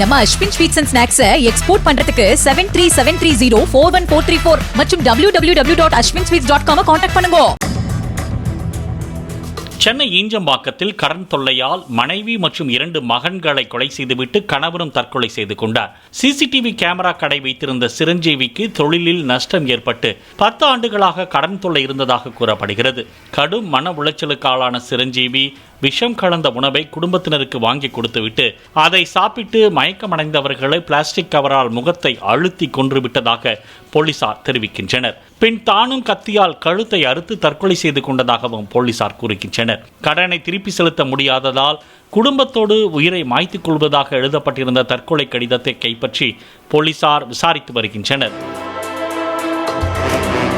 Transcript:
நம்ம Ashwin sweets and snacks export பண்றதுக்கு seven three seven three zero four one four three four மற்றும் W W W dot Ashwin sweets dot com contact பண்ணுங்க. சென்னை ஈஞ்சம்பாக்கத்தில் கடன் தொல்லையால் மனைவி மற்றும் இரண்டு மகன்களை கொலை செய்துவிட்டு கணவரும் தற்கொலை செய்து கொண்டார். சிசிடிவி கேமரா கடை வைத்திருந்த சிரஞ்சீவிக்கு தொழிலில் நஷ்டம் ஏற்பட்டு பத்து ஆண்டுகளாக கடன் தொல்லை இருந்ததாக கூறப்படுகிறது. கடும் மன உளைச்சலுக்கு ஆளான சிரஞ்சீவி விஷம் கலந்த உணவை குடும்பத்தினருக்கு வாங்கி கொடுத்துவிட்டு அதை சாப்பிட்டு மயக்கமடைந்தவர்களை பிளாஸ்டிக் கவரால் முகத்தை அழுத்தி கொன்றுவிட்டதாக போலீசார் தெரிவிக்கின்றனர். பின் தானும் கத்தியால் கழுத்தை அறுத்து தற்கொலை செய்து கொண்டதாகவும் போலீசார் கூறுகின்றனர். கடனை திருப்பி செலுத்த முடியாததால் குடும்பத்தோடு உயிரை மாய்த்துக் கொள்வதாக எழுதப்பட்டிருந்த தற்கொலை கடிதத்தை கைப்பற்றி போலீசார் விசாரித்து வருகின்றனர்.